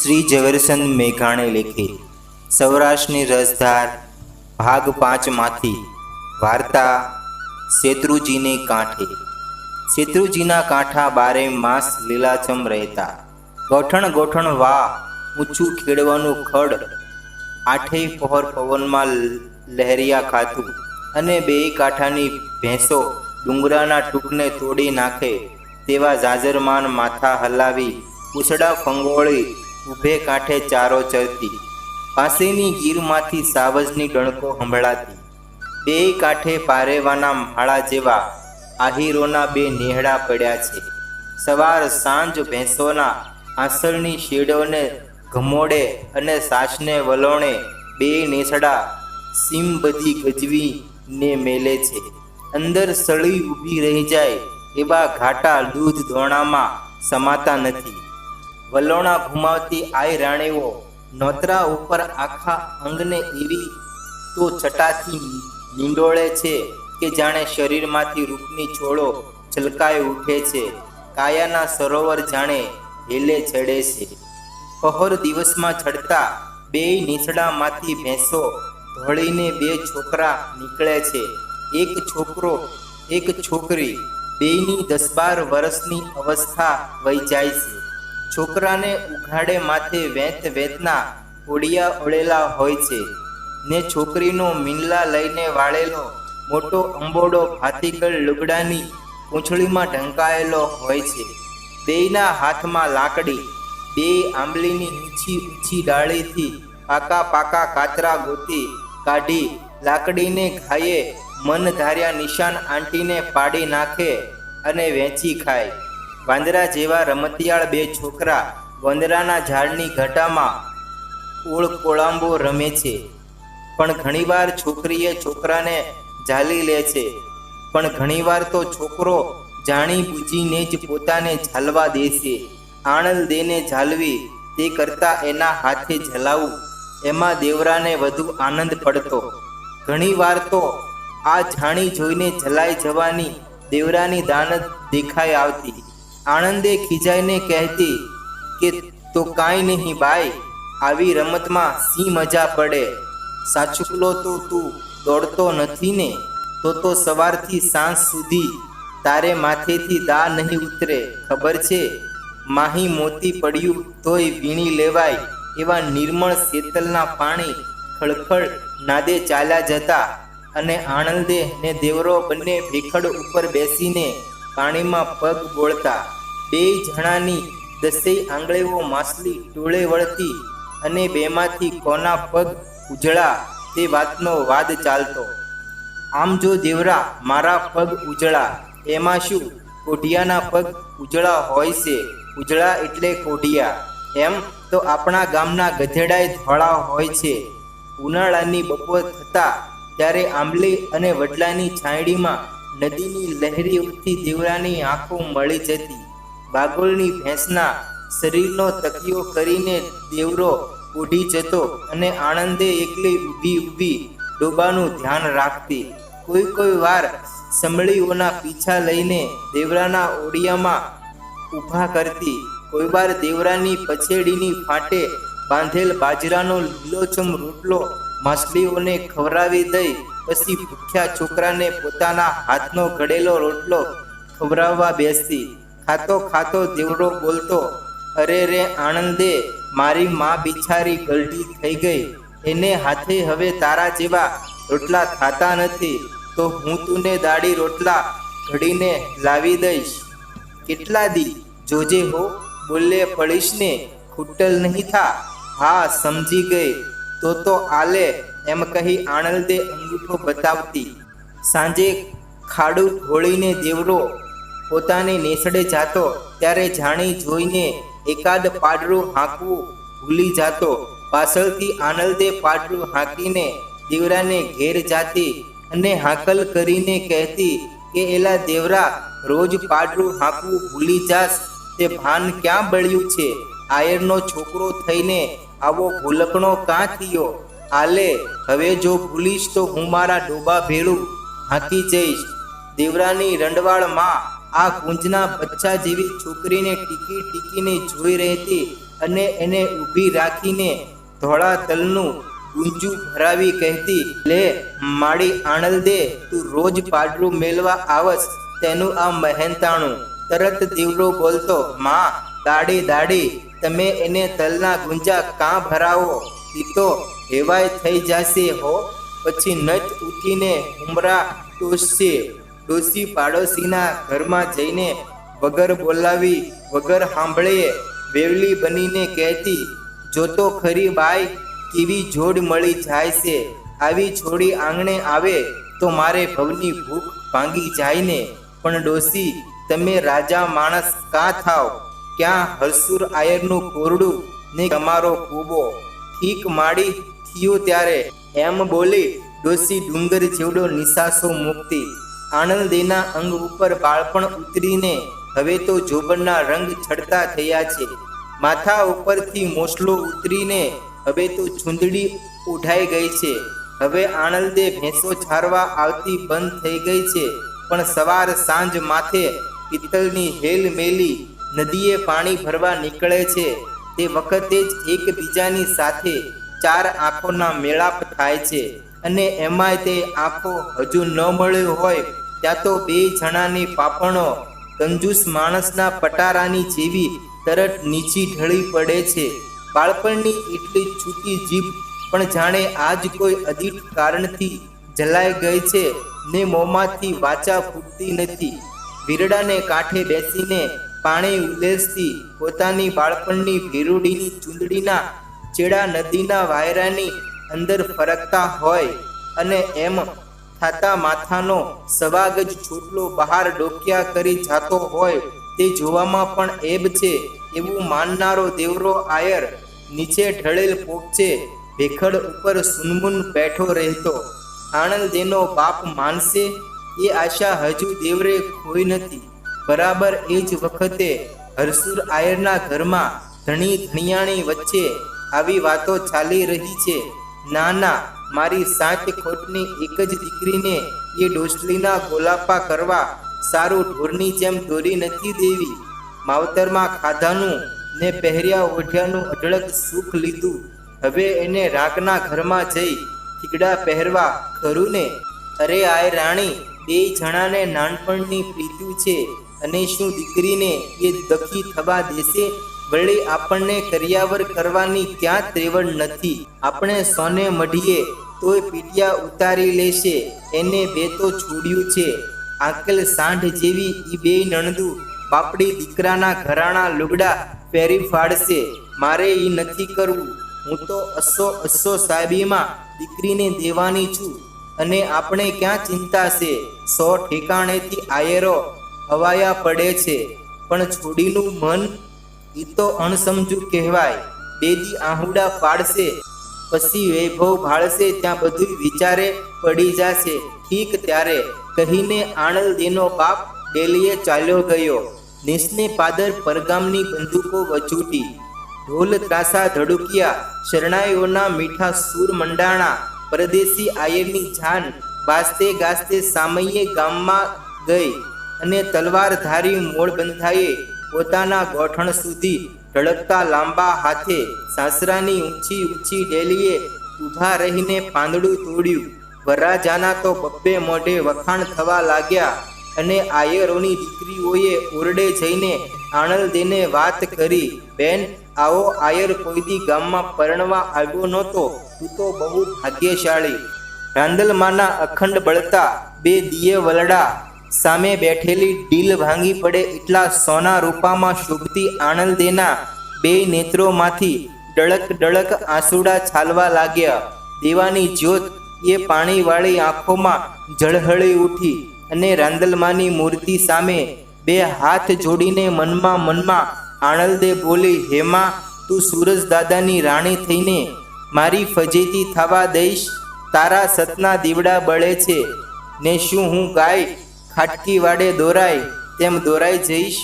શ્રી ઝવેરચંદ મેઘાણે લેખિત સૌરાષ્ટ્રની રસધાર ભાગ પાંચમાંથી વાર્તા શેત્રુજીને કાંઠે. શેત્રુજીના કાંઠા બારે માસ લીલાછમ રહેતા. ગોઠણ ગોઠણ વાહ, ઊંચું ખેડવાનું ખડ. આઠેય પહોર પવનમાં લહેરિયા ખાતું અને બે કાંઠાની ભેંસો ડુંગરાના ટૂંકને તોડી નાખે તેવા જાજરમાન માથા હલાવી ઉછડા ફંગોળી ઊભે કાંઠે ચારો ચરતી. પાસેની ગીરમાંથી સાવજની ડણકો સંભળાતી. બે કાંઠે પારેવાના માળા જેવા આહીરોના બે નેહડા પડ્યા છે. સવાર સાંજ ભેંસોના આસળની શેડોને ઘમોડે અને સાસને વલોણે બે નેસડા સીમ બધી ગજવી ને મેલે છે. અંદર સળી ઊભી રહી જાય એવા ઘાટા દૂધ ધોણામાં સમાતા નથી. વલોણા ઘુમાવતી આઈ રાણીઓ નોતરા ઉપર આખા અંગને એવી તો છટાથી નીંડોળે છે કે જાણે શરીરમાંથી રૂપની છોડો છલકાઈ ઉઠે છે. કાયાના સરોવર જાણે હેલે ચડે છે. પહોર દિવસમાં ચડતા બે નીચડામાંથી ભેંસો ધોળીને બે છોકરા નીકળે છે. એક છોકરો, એક છોકરી બેયની દસ બાર વર્ષની અવસ્થા વહી જાય છે. છોકરાને ઉઘાડે માથે વેત વેતના ઓડિયા ઓળેલા હોય છે. ને છોકરીનો મીંડલા લઈને વાળેલો મોટો અંબોડો ભાતીગળ લુગડાની પૂંછડીમાં ઢંકાયેલો હોય છે. બેયના હાથમાં લાકડી બે આંબલીની ઊંચી ઊંચી ડાળીથી પાકા પાકા કાતરા ગોતી કાઢી લાકડીને ઘાયે મન ધાર્યા નિશાન આંટીને પાડી નાખે અને વેચી ખાય. વાંદરા જેવા રમતિયાળ બે છોકરા વંદરાના ઝાડની ઘટામાં ઓળ કોળાંબો રમે છે. પણ ઘણીવાર છોકરીએ છોકરાને ઝાલી લે છે. પણ ઘણીવાર તો છોકરો જાણી બૂજીને જ પોતાને ઝાલવા દે છે. આણંદ દેને ઝાલવી તે કરતાં એના હાથે ઝલાવું. એમાં દેવરાને વધુ આનંદ પડતો. ઘણીવાર તો આ જાણી જોઈને ઝલાઈ જવાની દેવરાની દાનત દેખાઈ આવતી. આનંદે ખીજાઈને કહેતી કે, તો કાંઈ નહીં બાઈ આવી રમતમાં સી મજા પડે. સાચુકલો તો તું દોડતો નથી ને, તો તો સવારથી સાંજ સુધી તારે માથેથી દા નહીં ઉતરે, ખબર છે? માહી મોતી પડ્યું તોય વીણી લેવાય એવા નિર્મળ શેતલના પાણી ખળખળ નાદે ચાલ્યા જતા અને આણંદે ને દેવરો બંને ભેખડ ઉપર બેસીને પાણીમાં પગ બોળતા બે જણાની દસેય આંગળીઓ માછલી ટોળે વળતી અને બેમાંથી કોના પગ ઉજળા તે વાતનો વાદ ચાલતો. આમ જો દેવરા મારા પગ ઉજળા, એમાં શું કોઢિયાના પગ ઉજળા હોય છે? ઉજળા એટલે કોઢિયા. એમ તો આપણા ગામના ગધેડાય ધોળા હોય છે. ઉનાળાની બપોર થતા ત્યારે આંબલી અને વડલાની છાંયડીમાં નદીની લહેરી ઉઠતી દેવરાની આંખો મળી જતી. બાગોળની ભેંસના શરીરનો તકિયો કરીને દેવરો ઉડી જતો અને આનંદે એકલી ઊભી ઊભી ડોબાનું ધ્યાન રાખતી. કોઈ કોઈ વાર સંભળીઓના પીછા લઈને દેવરાના ઓડિયામાં ઊભા કરતી. કોઈ વાર દેવરાની પછેડીની ફાટે બાંધેલ બાજરાનો લીલોછમ રોટલો માછલીઓને ખવડાવી દઈ પછી ભૂખ્યા છોકરાને પોતાના હાથનો ઘડેલો રોટલો ખવડાવવા બેસતી. ખાતો ખાતો દેવડો બોલતો, અરે રે આનંદે મારી મા બિચારી ગલડી થઈ ગઈ. એને હાથે હવે તારા જેવા રોટલા ખાતા નથી. તો હું તુને દાડી રોટલા ઘડીને લાવી દઈશ. કેટલા દી જોજે હો, બોલે પડીશ ને ખૂટલ નહીં થા. હા, સમજી ગઈ. તો તો આલે એમ કહી આણંદે અંગૂઠો બતાવતી. સાંજે ખાડું ઢોળીને દેવરો પોતાને નેસડે જાતો, ત્યારે જાણી જોઈને એકાદ પાડરું હાંકવું ભૂલી જાતો. પાછળથી આનંદે પાડરું હાંકીને દેવરાને ઘેર જાતી અને હાંકલ કરીને કહેતી કે, એલા દેવરા, રોજ પાડરું હાંકવું ભૂલી જાસ તે ભાન ક્યાં બળ્યું છે? આયરનો છોકરો થઈને આવો ભૂલકણો કાં થયો? આલે, હવે જો ભૂલીશ તો હું મારા ડોબા ભેળું હાંકી જઈશ. દેવરાની રંડવાળમાં આ કુંજના બચ્ચા જેવી છોકરીને ટીકી ટીકીને જોઈ રહેતી અને એને ઊભી રાખીને ધોળા તલનું ગુંજુ ભરાવી કહેતી, લે માડી આણંદે તું રોજ પાડરું મેલવા આવસ, તેનું આ મહેનતાણું. તરત દીવડો બોલતો, માં, દાડી દાડી, તમે એને તલના ગુંજા કાં ભરાવો? ઈ તો હેવાય થઈ જશે હો. પછી નચ ઉઠીને ઉમરા ટોસશે. ડોસી પાડોશીના ઘરમાં જઈને વગર બોલાવી, વગર સાંભળે, વેવલી બનીને કહેતી જોતો ખરી બાઈ, કેવી જોડ મળી જાય છે. આવી છોડી આંગણે આવે તો મારે ભવની ભૂખ ભાંગી જાય ને. પણ ડોસી, તમે રાજા માણસ કા થાવ? ક્યાં હરસુર આયરનું કોરડું ને તમારો કૂબો ઠીક માડી થયું ત્યારે એમ બોલી ડોસી ડુંગર જેવડો નિશાસો મુક્તિ. આનંદીના અંગ ઉપર બાળપણ ઉતરીને હવે તો જોબનના રંગ છડતા થયા છે. માથા ઉપરથી મોસલો ઉતરીને હવે તો ચૂંદડી ઉઠાઈ ગઈ છે. હવે આણંદે ભેંસો છારવા આવતી બંધ થઈ ગઈ છે. પણ સવાર સાંજ માથે પિત્તળની હેલ મેલી નદીએ પાણી ભરવા નીકળે છે. તે વખતે જ એકબીજાની સાથે ચાર આંખોના મેળાપ થાય છે અને એમાંય તે આંખો હજુ ન મળ્યો હોય, ત્યાં તો બે જણાની પાપણો, કંજૂસ માણસના પટારાની જેવી તરત નીચી ઢળી પડે છે. બાળપણની એટલી છૂટી જીભ પણ જાણે આજ કોઈ અદીઠ કારણથી જલાઈ ગઈ છે ને મોંમાંથી વાચા ફૂટતી નથી. વીરડાને કાંઠે બેસીને પાણી ઉલેસતી પોતાની બાળપણની ભીરુડીની ચૂંદડીના ચેડા નદીના વાયરાની અંદર ફરકતા હોય અને એમ થાતા માથાનો સવાગજ છોટલો બહાર ડોક્યા કરી જાતો હોય તે જોવામાં પણ એબ છે એવું માનનારો દેવરો આયર નીચે ઢળેલ પોપચે ભેખડ ઉપર સુનમુન બેઠો રહેતો. આણંદ એનો બાપ માનશે, એ આશા હજુ દેવરે ખોઈ નથી. બરાબર એ જ વખતે હરસુર આયરના ઘરમાં ધણી ધણિયાણી વચ્ચે આવી વાતો ચાલી રહી છે. ના ના મારી સાત ખોટની એક જ દીકરીને એ ડોસલીના ગોલાપા કરવા સારું ઢોરની જેમ દોરી નથી દેવી. માવતરમાં ખાધાનું ને પહેર્યા ઓઢ્યાનું અઢળક સુખ લીધું. હવે એને રાગના ઘરમાં જઈ ઠીકડા પહેરવા ખરું ને અરે આય રાણી, બે જણાને નાનપણની પ્રીત્યું છે. અને શું દીકરીને એ દખી થવા દેશે? વળી આપણને કરિયાવર કરવાની ક્યાં ત્રેવડ નથી. આપણે સોને મઢીએ, તોય પીટિયા ઉતારી લેશે. એને બે તો છોડ્યું છે. આંકલ સાંઢ જેવી ઈ બે નણદુ બાપડી દીકરાના ઘરાણા લુગડા પહેરી ફાડશે. મારે ઈ નથી કરવું. હું તો અસો અસો સાહેબીમાં દીકરીને દેવાની છું. અને આપણે ક્યાં ચિંતા છે? સો ઠેકાણેથી આયરો હવાયા પડે છે. પણ છોડીનું મન ઈ તો અણસમજુ કહેવાય. બેદી આહુડા પાડશે, પછી વૈભવ ભાળશે, ત્યાં બધું વિચારે પડી જશે. ઠીક ત્યારે કહીને આણંદેનો બાપ ડેલીએ ચાલ્યો ગયો. નિસને પાદર પરગામની બંદૂકો વચૂટી. ઢોલ ત્રાસા ધડુકિયા, શરણાઈઓના મીઠા સૂર મંડાણા, પરદેશી આયરની જાન બાસ્તે ગાસ્તે સામયે ગામમાં ગઈ અને તલવાર ધારી મોળ બંધાએ પોતાના ગોઠણ સુધી ઢળકતા લાંબા હાથે સાસરાની ઊંચી ઊંચી ડેલીએ ઊભા રહીને પાંદડું તોડ્યું. વરરાજાના તો બબ્બે મોઢે વખાણ થવા લાગ્યા અને આયરોની દીકરીઓએ ઓરડે જઈને આણંદેને વાત કરી, બેન, આવો આયર કોઈદી ગામમાં પરણવા આવ્યો નહોતો. તું તો બહુ ભાગ્યશાળી. રાંદલમાના અખંડ બળતા બે દિયે વલડા સામે બેઠેલી ડીલ ભાંગી પડે એટલા સોના રૂપામાં શુભતી આણંદેના બે નેત્રોમાંથી ડળક ડળક આંસુડા છાલવા લાગ્યા. દેવાની જ્યોત એ પાણીવાળી આંખોમાં ઝળહળી ઉઠી અને રાંદલમાની મૂર્તિ સામે બે હાથ જોડીને મનમાં મનમાં આણંદે બોલી, હેમા, તું સૂરજ દાદાની રાણી થઈને મારી ફજેતી થવા દઈશ. તારા સતના દીવડા બળે છે. ને શું હું ગાય ખાટકી વાડે દોરાય તેમ દોરાઈ જઈશ.